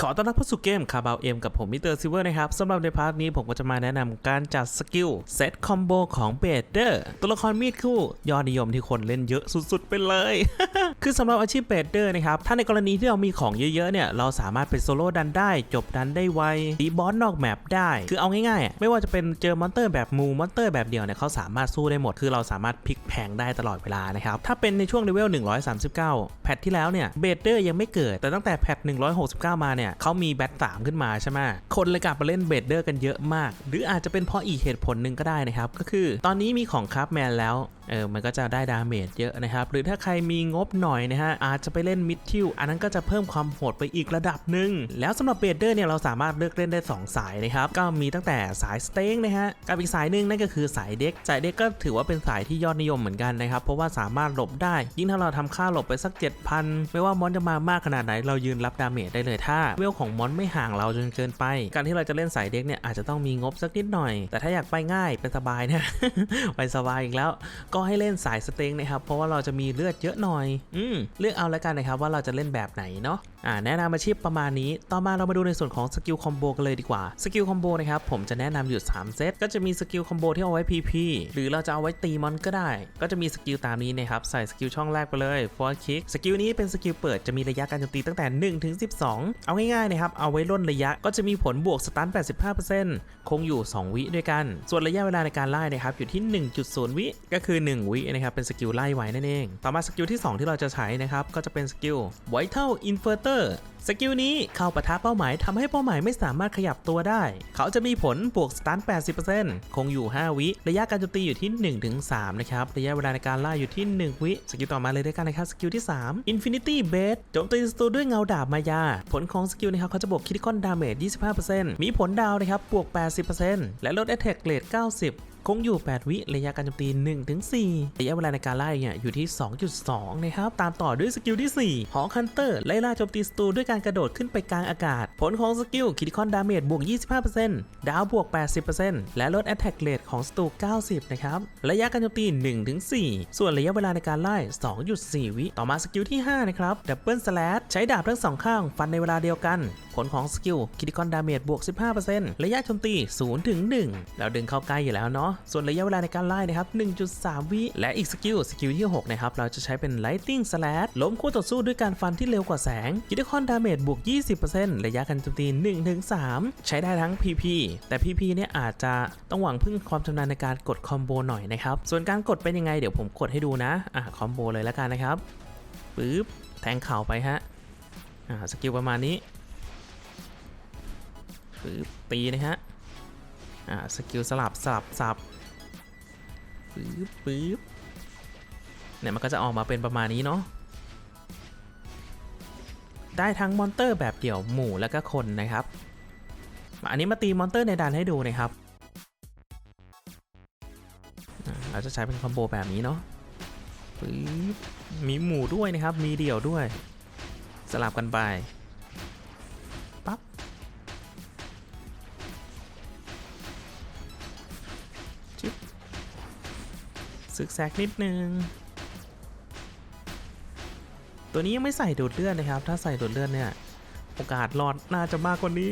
ขอต้อนรับเข้าสู่เกมคาบาวเอ็มกับผมมิเตอร์ซิเวอร์นะครับสำหรับในพาร์ทนี้ผมก็จะมาแนะนำการจัดสกิลเซตคอมโบของเบเดอร์ตัวละครมีดคู่ยอดนิยมที่คนเล่นเยอะสุดๆไปเลย คือสำหรับอาชีพเบเดอร์นะครับ ถ้าในกรณีที่เรามีของเยอะๆเนี่ย เราสามารถเป็นโซโล่ดันได้ จบดันได้ไวตีบอสนอกแมปได้ คือเอาง่ายๆ ไม่ว่าจะเป็นเจอมอนเตอร์แบบมูมอนเตอร์แบบเดียวเนี่ยเขาสามารถสู้ได้หมดคือเราสามารถพลิกแพงได้ตลอดเวลานะครับถ้าเป็นในช่วงเลเวล139แพทที่แล้วเนี่ยเบเดอร์ยังไม่เกิดแต่ตั้งแต่แพท169 มาเนี่ยเขามีแบท3ขึ้นมาใช่ไหมคนเลยกลับมาเล่นเบดเดอร์กันเยอะมาก หรืออาจจะเป็นเพราะอีกเหตุผลหนึ่งก็ได้นะครับ ก็คือ ตอนนี้มีของคราฟแมนแล้วเออมันก็จะได้ดาเมจเยอะนะครับ หรือถ้าใครมีงบหน่อยนะฮะอาจจะไปเล่นมิดทิวอันนั้นก็จะเพิ่มความโหดไปอีกระดับหนึ่งแล้วสำหรับเบเดอร์เนี่ยเราสามารถเลือกเล่นได้ 2 สายนะครับก็มีตั้งแต่สายสเต็งนะฮะกับอีกสายหนึ่งนั่นก็คือสายเด็กสายเด็กก็ถือว่าเป็นสายที่ยอดนิยมเหมือนกันนะครับเพราะว่าสามารถหลบได้ ยิ่งถ้าเราทำค่าหลบไปสัก 7,000 ไม่ว่ามอนจะมามากขนาดไหนเรายืนรับดาเมจได้เลยถ้าเวลของมอนไม่ห่างเราจนเกินไป การที่เราจะเล่นสายเด็กเนี่ยอาจจะต้องมีงบสักนิดหน่อย แต่ถ้าอยากไปง่ายเป็นสบายนี่ยไปสบายอีกแล้วก็ให้เล่นสายสเต็งนะครับ เพราะว่าเราจะมีเลือดเยอะหน่อย อืมเลือกเอาแล้วกันนะครับว่าเราจะเล่นแบบไหนเนาะ อ่าแนะนำอาชีพประมาณนี้ ต่อมาเรามาดูในส่วนของสกิลคอมโบกันเลยดีกว่า สกิลคอมโบนะครับผมจะแนะนำอยู่ 3 เซต ก็จะมีสกิลคอมโบที่เอาไว้ PP หรือเราจะเอาไว้ตีมอนก็ได้ ก็จะมีสกิลตามนี้นะครับ ใส่สกิลช่องแรกไปเลย forward kick สกิลนี้เป็นสกิลเปิดจะมีระยะการโจมตีตั้งแต่1ถึง12 เอาง่ายๆนะครับ เอาไว้ล่นระยะก็จะมีผลบวกสตัน85%คงอยู่ 2 วิด้วยกัน ส่วนระยะเวลาในการไล่นะครับอยู่ที่ 1.0 วิก็คือ 1 วินะครับเป็นสกิลไล่ไว้นั่นเอง ต่อมาสกิลที่ 2 ที่เราจะใช้นะครับก็จะเป็นสกิลไล่ไว Vital Inverter สกิลนี้เข้าปะทะเป้าหมายทำให้เป้าหมายไม่สามารถขยับตัวได้ เขาจะมีผลบวกสตัน 80%คงอยู่ 5 วิ ระยะการโจมตีอยู่ที่ 1-3 นะครับ ระยะเวลาในการล่าอยู่ที่ 1 วิ สกิลต่อมาเลยด้วยกันนะครับ สกิลที่ 3 Infinity b a s โจมตีศัตรูด้วยเงาดาบมายา ผลของสกิลนะครับเขาจะบวกคิดคอนดาเมจ 25%มีผลดาวนะครับบวก 80%และลด Attack Rate 90 คงอยู่ 8 วิระยะการโจมตี 1-4 ระยะเวลาในการไล่เนี่ยอยู่ที่ 2.2 นะครับ ตามต่อด้วยสกิลที่ 4 หอคันเตอร์ ไล่ล่าโจมตีศัตรูด้วยการกระโดดขึ้นไปกลางอากาศ ผลของสกิลคิดคอนดาเมจบวก 25%ดาวบวก 80%และลด Attack Rate ของศัตรู 90 นะครับ ระยะการโจมตี 1-4 ส่วนระยะเวลาในการไล่ 2.4 วิ ต่อมาสกิลที่ 5 นะครับดับเบิลสแลชใช้ดาบทั้งสองข้างฟันในเวลาเดียวกันผลของสกิลคิดคอนดาเมจบวก 15%ระยะโจมตี 0-1 แล้วดึงเข้าใกล้อยู่แล้วเนาะส่วนระยะเวลาในการไล่นะครับ 1.3 วิ และอีกสกิล สกิลที่ 6 นะครับ เราจะใช้เป็น Lighting Slash ล้มคู่ต่อสู้ด้วยการฟันที่เร็วกว่าแสงคิดคอนดาเมจบวก 20%ระยะการโจมตี 1-3 ใช้ได้ทั้ง PP แต่ PP เนี่ยอาจจะต้องหวังพึ่งความชำนาญในการกดคอมโบหน่อยนะครับ ส่วนการกดเป็นยังไงเดี๋ยวผมกดให้ดูนะ อะคอมโบเลยแล้วกันนะครับปึ๊บแทงเข่าไปฮะ อ่าสกิลประมาณนี้ปึ๊บตีนะฮะ อ่าสกิลสลับสลับสับปึ๊บปึ๊บเนี่ยมันก็จะออกมาเป็นประมาณนี้เนาะได้ทั้งมอนเตอร์แบบเดี่ยวหมู่แล้วก็คนนะครับ อันนี้มาตีมอนเตอร์ในด่านให้ดูนะครับเราจะใช้เป็นคอมโบแบบนี้เนาะปึ๊บมีหมู่ด้วยนะครับ มีเดี่ยวด้วย สลับกันไป ซึกแซกนิดนึง ตัวนี้ยังไม่ใส่ดูดเลือดนะครับ ถ้าใส่ดูดเลือดเนี่ย โอกาสรอดน่าจะมากกว่านี้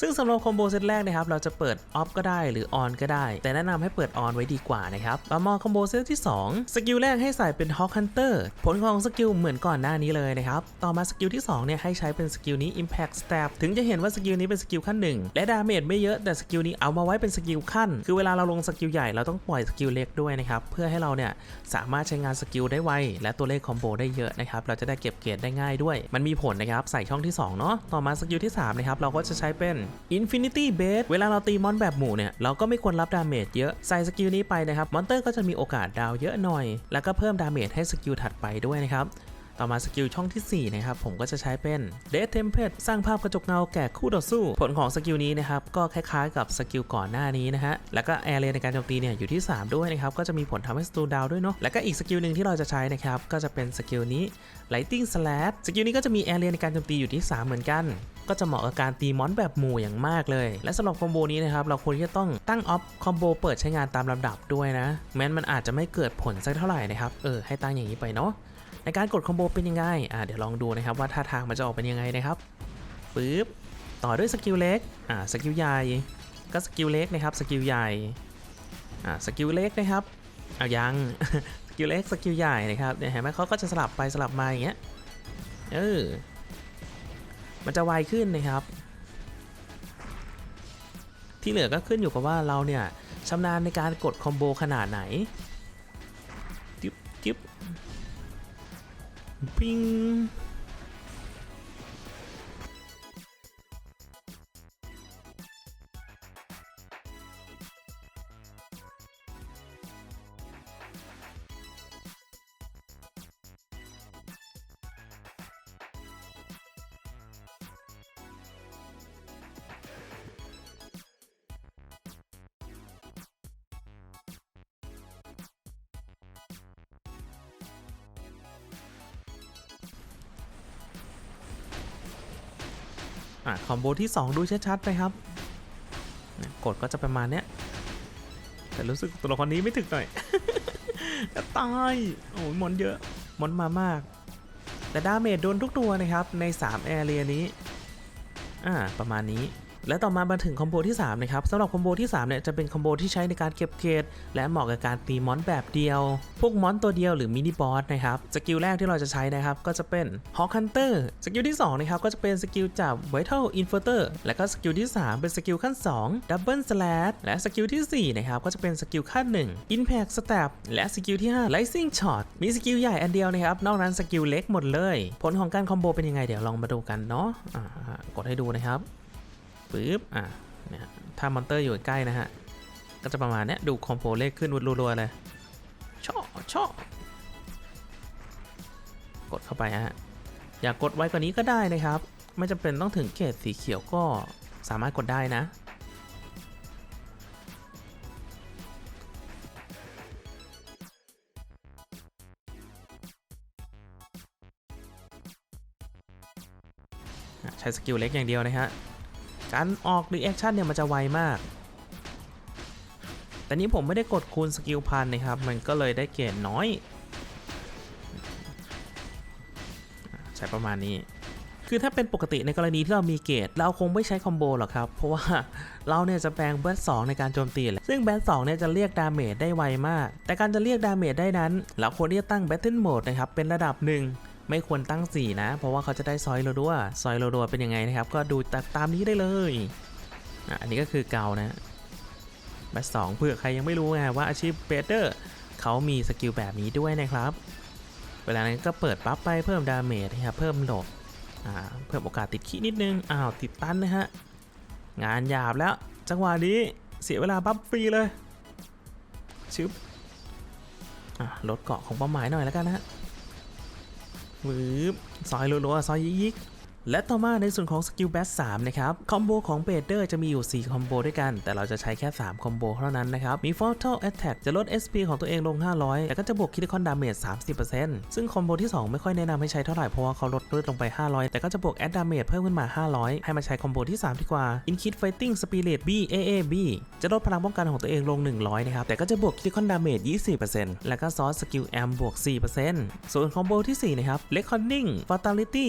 ซึ่งสำหรับคอมโบเซตแรกนะครับเราจะเปิดออฟก็ได้หรือออนก็ได้ แต่แนะนำให้เปิดออนไว้ดีกว่านะครับต่อมาคอมโบเซตที่ 2 สกิลแรกให้ใส่เป็น Hawk Hunter ผลของสกิลเหมือนก่อนหน้านี้เลยนะครับ ต่อมาสกิลที่2เนี่ยให้ใช้เป็นสกิลนี้ Impact Stab ถึงจะเห็นว่าสกิลนี้เป็นสกิลขั้นหนึ่งและดาเมจไม่เยอะแต่สกิลนี้เอามาไว้เป็นสกิลขั้น คือเวลาเราลงสกิลใหญ่เราต้องปล่อยสกิลเล็กด้วยนะครับเพื่อให้เราเนี่ยสามารถใช้งานสกิลได้ไวและตัวเลขคอมโบได้เยอะนะครับเราจะได้เก็บเกียรติได้ง่ายด้วย มันมีผลนะครับใส่ช่องที่2เนาะต่อมาสกิลที่3นะครับเราก็จะใช้เป็น Infinity b a s เวลาเราตีมอนแบบหมู่เนี่ย เราก็ไม่ควรรับดาเมจเยอะ ใส่สกิลนี้ไปนะครับ มอนเตอร์ก็จะมีโอกาสดาวเยอะหน่อย แล้วก็เพิ่มดาเมจให้สกิลถัดไปด้วยนะครับต่อมาสกิลช่องทีสี่4 นะครับ ผมก็จะใช้เป็น Death Tempest สร้างภาพกระจกเงาแก่คู่ต่อสู้ ผลของสกิลนี้นะครับ ก็คล้ายๆกับสกิลก่อนหน้านี้นะฮะ แล้วก็แอร์เรียในการโจมตีเนี่ยอยู่ที่ 3 ด้วยนะครับ ก็จะมีผลทำให้ศัตรูดาวด้วยเนาะแล้วก็อีกสกิลหนึ่งที่เราจะใช้นะครับ ก็จะเป็นสกิลนี้ Lighting Slash สกิลนี้ก็จะมีแอเรในการโจมตีอยู่ที่ 3 เหมือนกัน ก็จะเหมาะกับการตีมอนแบบหมู่อย่างมากเลย และสำหรับคอมโบนี้นะครับเราควรที่จะต้องตั้งออฟคอมโบเปิดใช้งานตามลำดับด้วยนะ แม้นมันอาจจะไม่เกิดผลสักเท่าไหร่นะครับเออให้ตั้งอย่างนี้ไปเนาะในการกดคอมโบเป็นยังไงอ่าเดี๋ยวลองดูนะครับว่าท่าทางมันจะออกเป็นยังไงนะครับปึ๊บต่อด้วยสกิลเล็กอ่าสกิลใหญ่ก็สกิลเล็กนะครับสกิลใหญ่อ่าสกิลเล็กนะครับเอายังสกิลเล็กสกิลใหญ่นะครับเนี่ยเห็นไหมเขาก็จะสลับไปสลับมาอย่างเงี้ยเออ มันจะไวขึ้นนะครับ ที่เหลือก็ขึ้นอยู่กับว่าเราเนี่ยชำนาญในการกดคอมโบขนาดไหนจิ๊บจิ๊บปิ้ง อะคอมโบที่ 2 ดูชัดๆไปครับกดก็จะประมาณเนี้ยแต่รู้สึกตัวละครนี้ไม่ถึกหน่อยตายโอ้ยมอนเยอะมอนมามาก แต่ดาเมจโดนทุกตัวนะครับใน 3 แอเรียนี้ อ่า ประมาณนี้ และต่อมามาถึงคอมโบที่3นะครับสำหรับคอมโบที่3เนี่ยจะเป็นคอมโบที่ใช้ในการเก็บเกรดและเหมาะกับการตีมอนแบบเดียว พวกมอนตัวเดียวหรือมินิบอสนะครับสกิลแรกที่เราจะใช้นะครับก็จะเป็น Hawk Hunter สกิลที่2นะครับก็จะเป็นสกิลจาก Vital Inverter และก็สกิลที่ 3 เป็นสกิลขั้น2 Double Slash และสกิลทีสี่4นะครับก็จะเป็นสกิลขั้น1 Impact Stab และสกิลที่5 Rising Shot มีสกิลใหญ่อันเดียวนะครับนอกนั้นสกิลเล็กหมดเลย ผลของการคอมโบเป็นยังไงเดี๋ยวลองมาดูกันเนาะอ่ากดให้ดูนะครับ ปึ๊บอะเนี่ยถ้ามอนเตอร์อยู่ใกล้นะฮะ ก็จะประมาณเนี้ยดูคอมโบเลขขึ้นรัวๆเลยชอชอกดเข้าไปฮะ อยากกดไว้กว่านี้ก็ได้นะครับ ไม่จำเป็นต้องถึงเกรดสีเขียวก็สามารถกดได้นะอะใช้สกิลเล็กอย่างเดียวนะฮะ การออกรีแอคชั่นเนี่ยมันจะไวมาก แต่นี้ผมไม่ได้กดคูณสกิลพันนะครับ มันก็เลยได้เกรดน้อย ใช้ประมาณนี้ คือถ้าเป็นปกติในกรณีที่เรามีเกรดเราคงไม่ใช้คอมโบหรอกครับ เพราะว่าเราเนี่ยจะแปลงแบทสในการโจมตีแหละซึ่งแบทสองเนี่ยจะเรียกดาเมจได้ไวมาก แต่การจะเรียกดาเมจได้นั้น เราควรที่จะตั้ง Battle Mode นะครับเป็นระดับหนึ่ง ไม่ควรตั้ง4นะ เพราะว่าเขาจะได้ซอยโรดัวซอยโรดัวเป็นยังไงนะครับ ก็ดูตาตามนี้ได้เลยอันนี้ก็คือเกานะแบทสองเผื่อใครยังไม่รู้ไงว่าอาชีพเบเดอร์เขามีสกิลแบบนี้ด้วยนะครับ เวลานั้นก็เปิดปั๊บไปเพิ่มดาเมจนะครับเพิ่มหลบเพิ่มโอกาสติดขี้นิดนึง อ้าว ติดตันนะฮะ งานหยาบแล้ว จังหวะนี้เสียเวลาปั๊บฟรีเลยชึบลดเกาะของเป้าหมายหน่อยแล้วกันนะฮะ หรือซอยรัวๆซอยยิก และต่อมาในส่วนของสกิลแบส3นะครับคอมโบของเบเดอร์จะมีอยู่ 4 คอมโบด้วยกัน แต่เราจะใช้แค่3คอมโบเท่านั้นนะครับ มี Fatal Attack จะลด SP ของตัวเองลง 500 แต่ก็จะบวกคิดคอนดาเมจ30%ซึ่งคอมโบที่ 2 ไม่ค่อยแนะนำให้ใช้เท่าไหร่เพราะว่าเขาลดเลือดลงไป 500 แต่ก็จะบวกแอดดาเมจเพิ่มขึ้นมา 500 ให้มาใช้คอมโบที่ 3 ดีกว่า Increase Fighting Spirit BAAB จะลดพลังป้องกันของตัวเองลง 100 นะครับ แต่ก็จะบวกคิดคอนดาเมจ20%แล้วก็ซอสสกิลแอมบวก4%ส่วนคอมโบที่4นะครับ Reckoning Fatality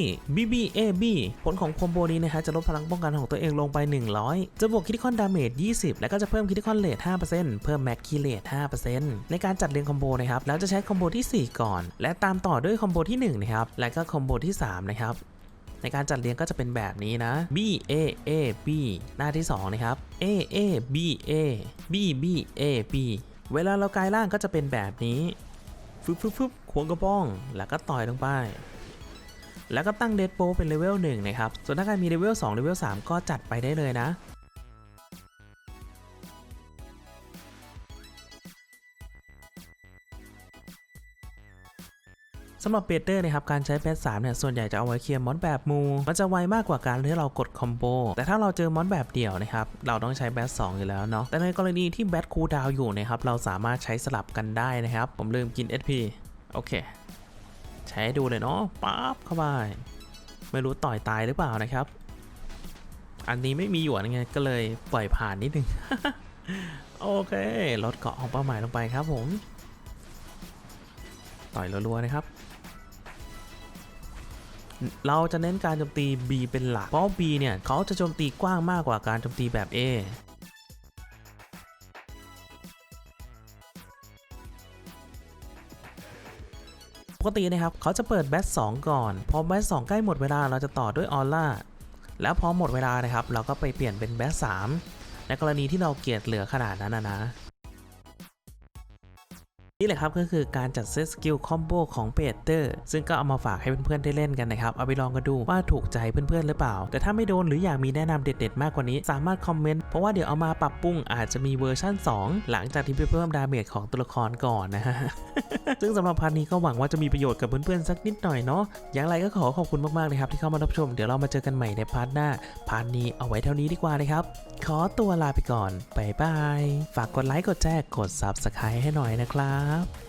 ผลของคอมโบนี้นะฮะจะลดพลังป้องกันของตัวเองลงไป 100 จะบวกคิดคอนดาเมจ 20 แล้วก็จะเพิ่มคิดคอนเลท5%เพิ่มแม็กคีเลท5%ในการจัดเรียงคอมโบนะครับแล้วจะใช้คอมโบที่ 4 ก่อน และตามต่อด้วยคอมโบที่1นะครับและก็คอมโบที่3นะครับในการจัดเรียงก็จะเป็นแบบนี้นะ B A A B หน้าที่ 2 นะครับ A A B A B B A B เวลาเรากายร่างก็จะเป็นแบบนี้ฟึบฟึบฟึบควงกระป้อง แล้วก็ต่อยลงไป แล้วก็ตั้งเดดโปเป็นเลเวล1นะครับ ส่วนถ้าใครมีเลเวล2เลเวล3ก็จัดไปได้เลยนะสำหรับเบเตอร์นะครับการใช้แพท3เนี่ยส่วนใหญ่จะเอาไว้เคลียร์มอนแบบมู มันจะไวมากกว่าการที่เรากดคอมโบแต่ถ้าเราเจอมอนแบบเดี่ยวนะครับเราต้องใช้แบท2องอยู่แล้วเนาะแต่ในกรณีที่แบทคูลดาวอยู่นะครับเราสามารถใช้สลับกันได้นะครับ ผมลืมกิน SP โอเค ใช้ใดูเลยเนาะปั๊บเข้าไปไม่รู้ต่อยตายหรือเปล่านะครับ อันนี้ไม่มีหยวนไงก็เลยปล่อยผ่านนิดนึงโอเคลดเกาะของเป้าหมายลงไปครับผม ต่อยรัวๆนะครับ เราจะเน้นการโจมตี B เป็นหลัก เพราะ B เนี่ยเขาจะโจมตีกว้างมากกว่าการโจมตีแบบ A กตินะครับเขาจะเปิดแบต2ก่อน พอแบต2ใกล้หมดเวลาเราจะต่อด้วยออร่าแล้วพอหมดเวลานะครับ เราก็ไปเปลี่ยนเป็นแบต3ในกรณีที่เราเกียดเหลือขนาดนั้นนะ นี่แหละครับก็คือการจัดเซตสกิลคอมโบของเบเตอร์ซึ่งก็เอามาฝากให้เพื่อนๆได้เล่นกันนะครับ เอาไปลองกันดูว่าถูกใจเพื่อนๆหรือเปล่า แต่ถ้าไม่โดนหรืออยากมีแนะนำเด็ดๆ มากกว่านี้ สามารถคอมเมนต์เพราะว่าเดี๋ยวเอามาปรับปรุงอาจจะมีเวอร์ชั่น 2 หลังจากที่ไปเพิ่มดาเมจของตัวละครก่อนนะฮะซึ่งสำหรับพาร์ทนี้ก็หวังว่าจะมีประโยชน์กับเพื่อนๆสักนิดหน่อยเนาะอย่างไรก็ขอขอบคุณมากๆเลยครับที่เข้ามารับชมเดี๋ยวเรามาเจอกันใหม่ในพาร์ทหน้าพาร์ทนี้เอาไว้เท่านี้ดีกว่านะครับขอตัวลาไปก่อนบายบายฝากกดไลค์กดแชร์กด Subscribe ให้หน่อยนะครับ